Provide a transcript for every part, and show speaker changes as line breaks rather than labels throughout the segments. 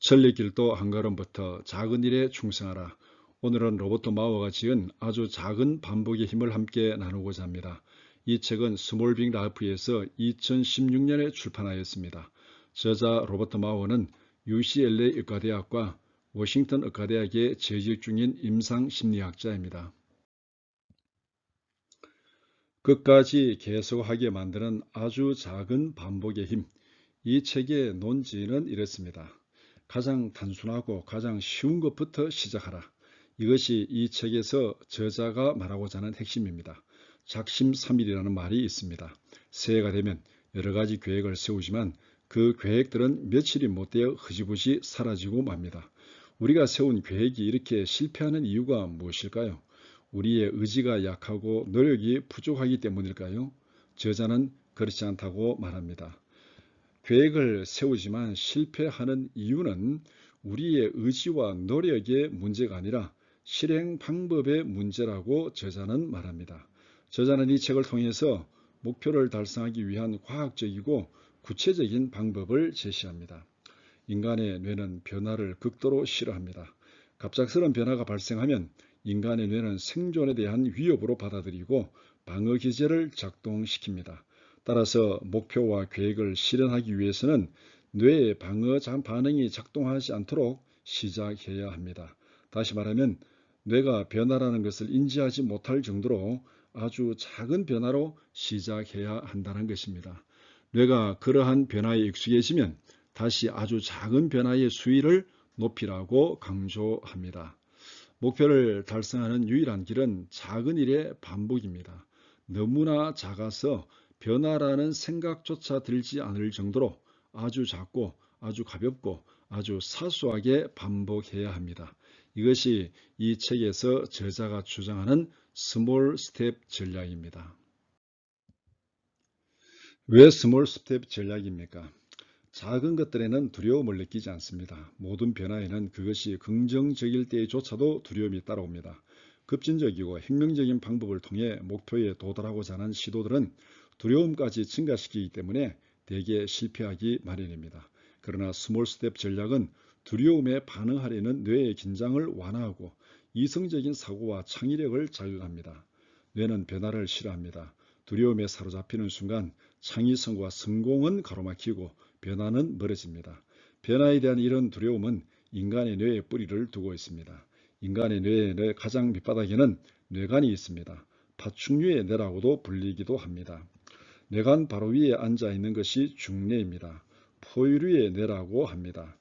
천리 길도 한 걸음부터 작은 일에 충성하라. 오늘은 로버트 마워가 지은 아주 작은 반복의 힘을 함께 나누고자 합니다. 이 책은 스몰빅 라이프에서 2016년에 출판하였습니다. 저자 로버트 마워는 UCLA 의과대학과 워싱턴 의과대학에 재직 중인 임상심리학자입니다. 끝까지 계속하게 만드는 아주 작은 반복의 힘. 이 책의 논지는 이렇습니다. 가장 단순하고 가장 쉬운 것부터 시작하라. 이것이 이 책에서 저자가 말하고자 하는 핵심입니다. 작심 삼일이라는 말이 있습니다. 새해가 되면 여러 가지 계획을 세우지만 그 계획들은 며칠이 못 되어 흐지부지 사라지고 맙니다. 우리가 세운 계획이 이렇게 실패하는 이유가 무엇일까요? 우리의 의지가 약하고 노력이 부족하기 때문일까요? 저자는 그렇지 않다고 말합니다. 계획을 세우지만 실패하는 이유는 우리의 의지와 노력의 문제가 아니라 실행 방법의 문제라고 저자는 말합니다. 저자는 이 책을 통해서 목표를 달성하기 위한 과학적이고 구체적인 방법을 제시합니다. 인간의 뇌는 변화를 극도로 싫어합니다. 갑작스런 변화가 발생하면 인간의 뇌는 생존에 대한 위협으로 받아들이고 방어 기제를 작동시킵니다. 따라서 목표와 계획을 실현하기 위해서는 뇌의 방어 반응이 작동하지 않도록 시작해야 합니다. 다시 말하면 뇌가 변화라는 것을 인지하지 못할 정도로 아주 작은 변화로 시작해야 한다는 것입니다. 뇌가 그러한 변화에 익숙해지면 다시 아주 작은 변화의 수위를 높이라고 강조합니다. 목표를 달성하는 유일한 길은 작은 일의 반복입니다. 너무나 작아서 변화라는 생각조차 들지 않을 정도로 아주 작고 아주 가볍고 아주 사소하게 반복해야 합니다. 이것이 이 책에서 저자가 주장하는 스몰 스텝 전략입니다. 왜 스몰 스텝 전략입니까? 작은 것들에는 두려움을 느끼지 않습니다. 모든 변화에는 그것이 긍정적일 때조차도 두려움이 따라옵니다. 급진적이고 혁명적인 방법을 통해 목표에 도달하고자 하는 시도들은 두려움까지 증가시키기 때문에 대개 실패하기 마련입니다. 그러나 스몰 스텝 전략은 두려움에 반응하려는 뇌의 긴장을 완화하고 이성적인 사고와 창의력을 자극합니다. 뇌는 변화를 싫어합니다. 두려움에 사로잡히는 순간 창의성과 성공은 가로막히고 변화는 멀어집니다. 변화에 대한 이런 두려움은 인간의 뇌에 뿌리를 두고 있습니다. 인간의 뇌의 가장 밑바닥에는 뇌관이 있습니다. 파충류의 뇌라고도 불리기도 합니다. 뇌관 바로 위에 앉아 있는 것이 중뇌입니다. 포유류의 뇌라고 합니다.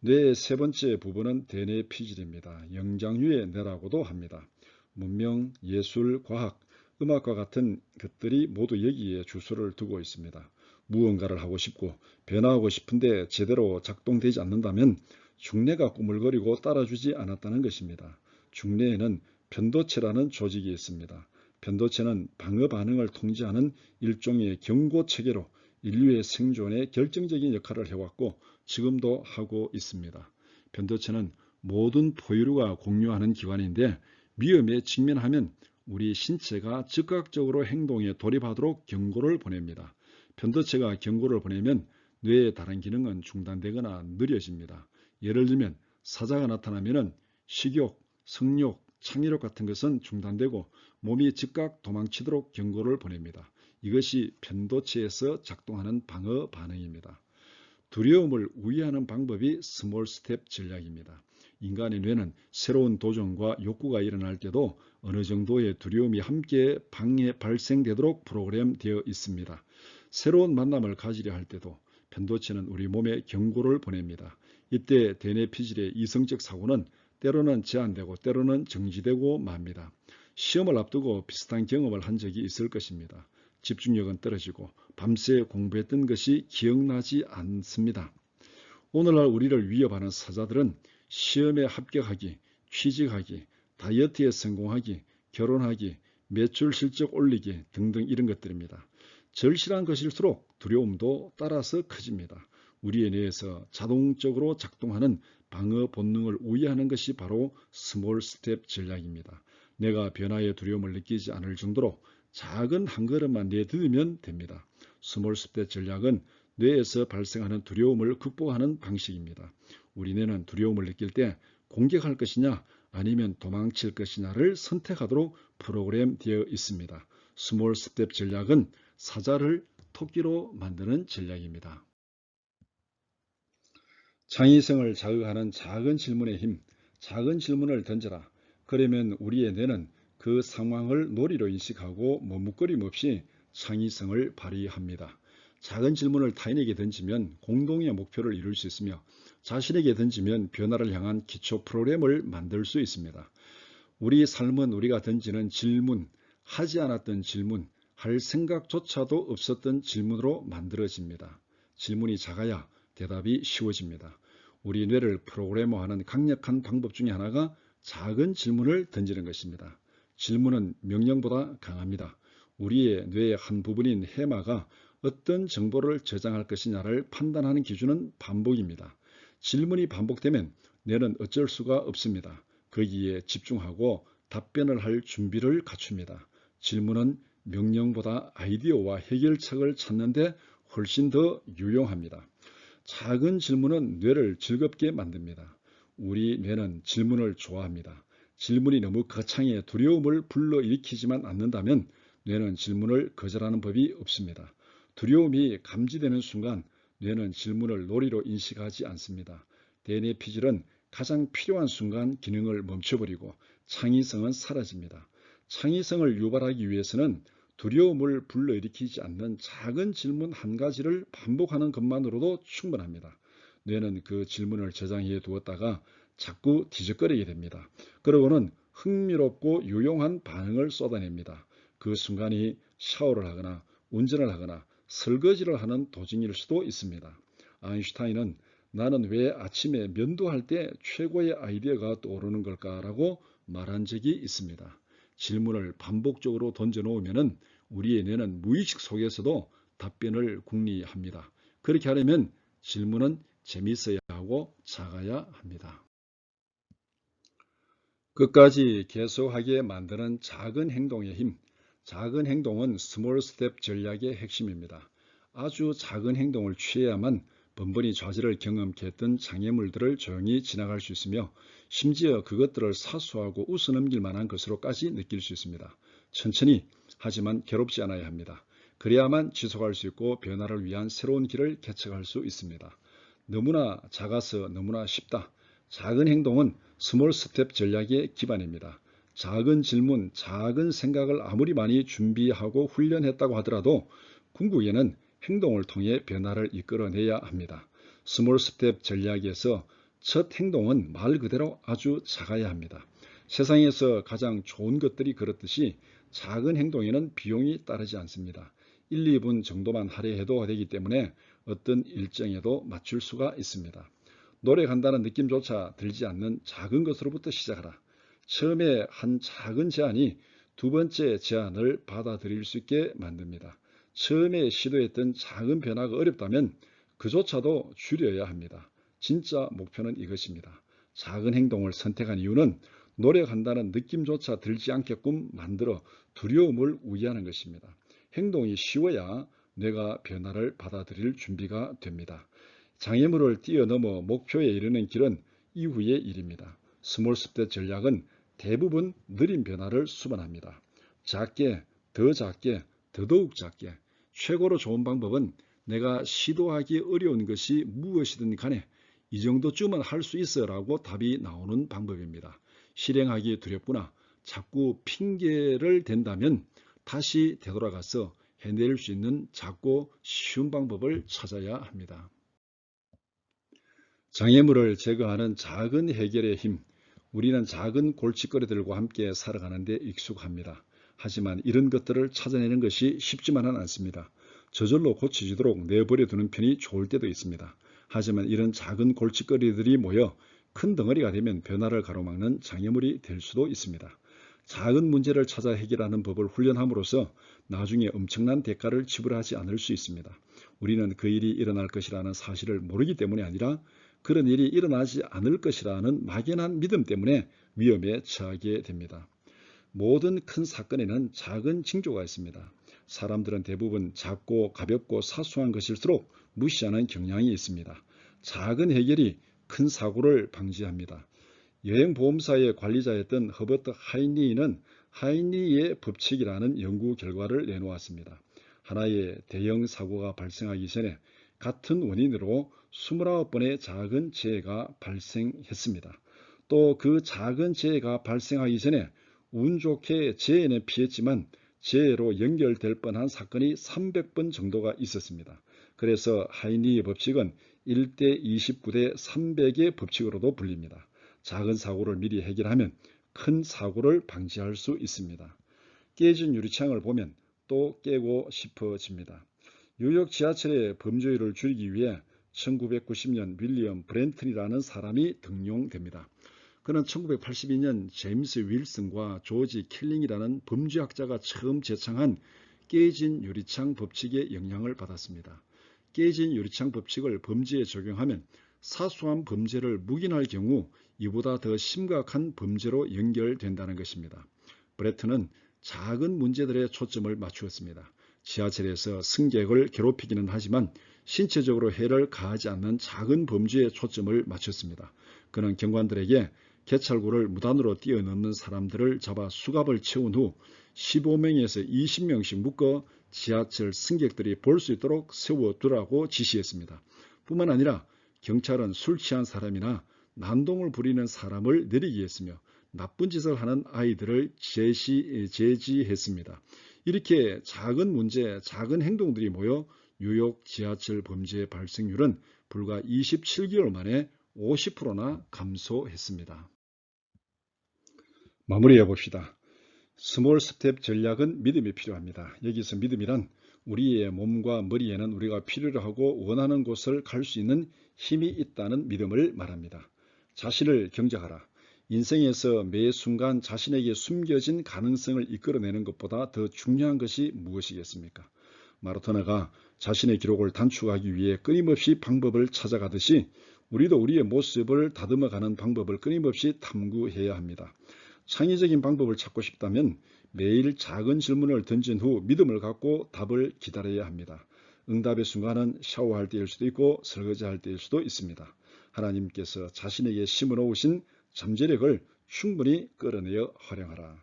뇌의 세 번째 부분은 대뇌 피질입니다. 영장류의 뇌라고도 합니다. 문명, 예술, 과학, 음악과 같은 것들이 모두 여기에 주소를 두고 있습니다. 무언가를 하고 싶고 변화하고 싶은데 제대로 작동되지 않는다면 중뇌가 꾸물거리고 따라주지 않았다는 것입니다. 중뇌에는 편도체라는 조직이 있습니다. 변도체는 방어 반응을 통제하는 일종의 경고 체계로 인류의 생존에 결정적인 역할을 해왔고 지금도 하고 있습니다. 변도체는 모든 포유류가 공유하는 기관인데 위험에 직면하면 우리 신체가 즉각적으로 행동에 돌입하도록 경고를 보냅니다. 변도체가 경고를 보내면 뇌의 다른 기능은 중단되거나 느려집니다. 예를 들면 사자가 나타나면 식욕, 성욕, 창의력 같은 것은 중단되고 몸이 즉각 도망치도록 경고를 보냅니다. 이것이 편도체에서 작동하는 방어 반응입니다. 두려움을 우회하는 방법이 스몰 스텝 전략입니다. 인간의 뇌는 새로운 도전과 욕구가 일어날 때도 어느 정도의 두려움이 함께 방해 발생되도록 프로그램되어 있습니다. 새로운 만남을 가지려 할 때도 편도체는 우리 몸에 경고를 보냅니다. 이때 대뇌 피질의 이성적 사고는 때로는 제한되고 때로는 정지되고 맙니다. 시험을 앞두고 비슷한 경험을 한 적이 있을 것입니다. 집중력은 떨어지고 밤새 공부했던 것이 기억나지 않습니다. 오늘날 우리를 위협하는 사자들은 시험에 합격하기, 취직하기, 다이어트에 성공하기, 결혼하기, 매출 실적 올리기 등등 이런 것들입니다. 절실한 것일수록 두려움도 따라서 커집니다. 우리의 뇌에서 자동적으로 작동하는 방어 본능을 우회하는 것이 바로 스몰 스텝 전략입니다. 내가 변화의 두려움을 느끼지 않을 정도로 작은 한 걸음만 내딛으면 됩니다. 스몰 스텝 전략은 뇌에서 발생하는 두려움을 극복하는 방식입니다. 우리 뇌는 두려움을 느낄 때 공격할 것이냐 아니면 도망칠 것이냐를 선택하도록 프로그램 되어 있습니다. 스몰 스텝 전략은 사자를 토끼로 만드는 전략입니다. 창의성을 자극하는 작은 질문의 힘, 작은 질문을 던져라. 그러면 우리의 뇌는 그 상황을 놀이로 인식하고 머뭇거림 없이 창의성을 발휘합니다. 작은 질문을 타인에게 던지면 공동의 목표를 이룰 수 있으며 자신에게 던지면 변화를 향한 기초 프로그램을 만들 수 있습니다. 우리 삶은 우리가 던지는 질문, 하지 않았던 질문, 할 생각조차도 없었던 질문으로 만들어집니다. 질문이 작아야 대답이 쉬워집니다. 우리 뇌를 프로그래머하는 강력한 방법 중에 하나가 작은 질문을 던지는 것입니다. 질문은 명령보다 강합니다. 우리의 뇌의 한 부분인 해마가 어떤 정보를 저장할 것이냐를 판단하는 기준은 반복입니다. 질문이 반복되면 뇌는 어쩔 수가 없습니다. 거기에 집중하고 답변을 할 준비를 갖춥니다. 질문은 명령보다 아이디어와 해결책을 찾는데 훨씬 더 유용합니다. 작은 질문은 뇌를 즐겁게 만듭니다. 우리 뇌는 질문을 좋아합니다. 질문이 너무 거창해 두려움을 불러일으키지만 않는다면 뇌는 질문을 거절하는 법이 없습니다. 두려움이 감지되는 순간 뇌는 질문을 놀이로 인식하지 않습니다. 대뇌 피질은 가장 필요한 순간 기능을 멈춰버리고 창의성은 사라집니다. 창의성을 유발하기 위해서는 두려움을 불러일으키지 않는 작은 질문 한 가지를 반복하는 것만으로도 충분합니다. 뇌는 그 질문을 저장해 두었다가 자꾸 뒤적거리게 됩니다. 그러고는 흥미롭고 유용한 반응을 쏟아냅니다. 그 순간이 샤워를 하거나 운전을 하거나 설거지를 하는 도중일 수도 있습니다. 아인슈타인은 나는 왜 아침에 면도할 때 최고의 아이디어가 떠오르는 걸까라고 말한 적이 있습니다. 질문을 반복적으로 던져놓으면 우리의 뇌는 무의식 속에서도 답변을 궁리합니다. 그렇게 하려면 질문은 재미있어야 하고 작아야 합니다. 끝까지 계속하게 만드는 작은 행동의 힘, 작은 행동은 스몰 스텝 전략의 핵심입니다. 아주 작은 행동을 취해야만 번번이 좌절을 경험케 했던 장애물들을 조용히 지나갈 수 있으며 심지어 그것들을 사소하고 웃어넘길 만한 것으로까지 느낄 수 있습니다. 천천히 하지만 괴롭지 않아야 합니다. 그래야만 지속할 수 있고 변화를 위한 새로운 길을 개척할 수 있습니다. 너무나 작아서 너무나 쉽다. 작은 행동은 스몰 스텝 전략의 기반입니다. 작은 질문, 작은 생각을 아무리 많이 준비하고 훈련했다고 하더라도 궁극에는 행동을 통해 변화를 이끌어내야 합니다. 스몰 스텝 전략에서 첫 행동은 말 그대로 아주 작아야 합니다. 세상에서 가장 좋은 것들이 그렇듯이 작은 행동에는 비용이 따르지 않습니다. 1, 2분 정도만 할애해도 되기 때문에 어떤 일정에도 맞출 수가 있습니다. 노래 간다는 느낌조차 들지 않는 작은 것으로부터 시작하라. 처음에 한 작은 제안이 두 번째 제안을 받아들일 수 있게 만듭니다. 처음에 시도했던 작은 변화가 어렵다면 그조차도 줄여야 합니다. 진짜 목표는 이것입니다. 작은 행동을 선택한 이유는 노력한다는 느낌조차 들지 않게끔 만들어 두려움을 우회하는 것입니다. 행동이 쉬워야 내가 변화를 받아들일 준비가 됩니다. 장애물을 뛰어넘어 목표에 이르는 길은 이후의 일입니다. 스몰 스텝 전략은 대부분 느린 변화를 수반합니다. 작게, 더 작게, 더더욱 작게. 최고로 좋은 방법은 내가 시도하기 어려운 것이 무엇이든 간에 이 정도쯤은 할 수 있어 라고 답이 나오는 방법입니다. 실행하기 두렵구나. 자꾸 핑계를 댄다면 다시 되돌아가서 해낼 수 있는 작고 쉬운 방법을 찾아야 합니다. 장애물을 제거하는 작은 해결의 힘. 우리는 작은 골칫거리들과 함께 살아가는데 익숙합니다. 하지만 이런 것들을 찾아내는 것이 쉽지만은 않습니다. 저절로 고쳐지도록 내버려 두는 편이 좋을 때도 있습니다. 하지만 이런 작은 골칫거리들이 모여 큰 덩어리가 되면 변화를 가로막는 장애물이 될 수도 있습니다. 작은 문제를 찾아 해결하는 법을 훈련함으로써 나중에 엄청난 대가를 지불하지 않을 수 있습니다. 우리는 그 일이 일어날 것이라는 사실을 모르기 때문이 아니라 그런 일이 일어나지 않을 것이라는 막연한 믿음 때문에 위험에 처하게 됩니다. 모든 큰 사건에는 작은 징조가 있습니다. 사람들은 대부분 작고 가볍고 사소한 것일수록 무시하는 경향이 있습니다. 작은 해결이 큰 사고를 방지합니다. 여행보험사의 관리자였던 허버트 하이니는 하이니의 법칙이라는 연구 결과를 내놓았습니다. 하나의 대형 사고가 발생하기 전에 같은 원인으로 29번의 작은 재해가 발생했습니다. 또 그 작은 재해가 발생하기 전에 운 좋게 재해는 피했지만 재해로 연결될 뻔한 사건이 300번 정도가 있었습니다. 그래서 하이니의 법칙은 1대 29대 300의 법칙으로도 불립니다. 작은 사고를 미리 해결하면 큰 사고를 방지할 수 있습니다. 깨진 유리창을 보면 또 깨고 싶어집니다. 뉴욕 지하철의 범죄율을 줄이기 위해 1990년 윌리엄 브렌튼이라는 사람이 등용됩니다. 그는 1982년 제임스 윌슨과 조지 킬링이라는 범죄학자가 처음 제창한 깨진 유리창 법칙의 영향을 받았습니다. 깨진 유리창 법칙을 범죄에 적용하면 사소한 범죄를 묵인할 경우 이보다 더 심각한 범죄로 연결된다는 것입니다. 브레트는 작은 문제들에 초점을 맞추었습니다. 지하철에서 승객을 괴롭히기는 하지만 신체적으로 해를 가하지 않는 작은 범죄에 초점을 맞췄습니다. 그는 경관들에게 개찰구를 무단으로 뛰어넘는 사람들을 잡아 수갑을 채운 후 15명에서 20명씩 묶어 지하철 승객들이 볼 수 있도록 세워두라고 지시했습니다. 뿐만 아니라 경찰은 술 취한 사람이나 난동을 부리는 사람을 내리게 했으며 나쁜 짓을 하는 아이들을 제시, 제지했습니다. 이렇게 작은 문제, 작은 행동들이 모여 뉴욕 지하철 범죄 발생률은 불과 27개월 만에 50%나 감소했습니다. 마무리해 봅시다. 스몰 스텝 전략은 믿음이 필요합니다. 여기서 믿음이란 우리의 몸과 머리에는 우리가 필요로 하고 원하는 곳을 갈 수 있는 힘이 있다는 믿음을 말합니다. 자신을 경작하라. 인생에서 매 순간 자신에게 숨겨진 가능성을 이끌어내는 것보다 더 중요한 것이 무엇이겠습니까? 마라토나가 자신의 기록을 단축하기 위해 끊임없이 방법을 찾아가듯이 우리도 우리의 모습을 다듬어가는 방법을 끊임없이 탐구해야 합니다. 창의적인 방법을 찾고 싶다면 매일 작은 질문을 던진 후 믿음을 갖고 답을 기다려야 합니다. 응답의 순간은 샤워할 때일 수도 있고 설거지할 때일 수도 있습니다. 하나님께서 자신에게 심어놓으신 잠재력을 충분히 끌어내어 활용하라.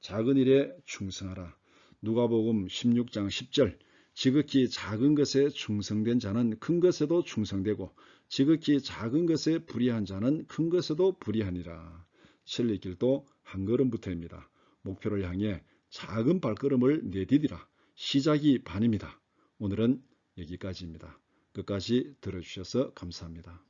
작은 일에 충성하라. 누가복음 16장 10절 지극히 작은 것에 충성된 자는 큰 것에도 충성되고 지극히 작은 것에 불의한 자는 큰 것에도 불의하니라. 진리길도 한 걸음부터입니다. 목표를 향해 작은 발걸음을 내디디라. 시작이 반입니다. 오늘은 여기까지입니다. 끝까지 들어주셔서 감사합니다.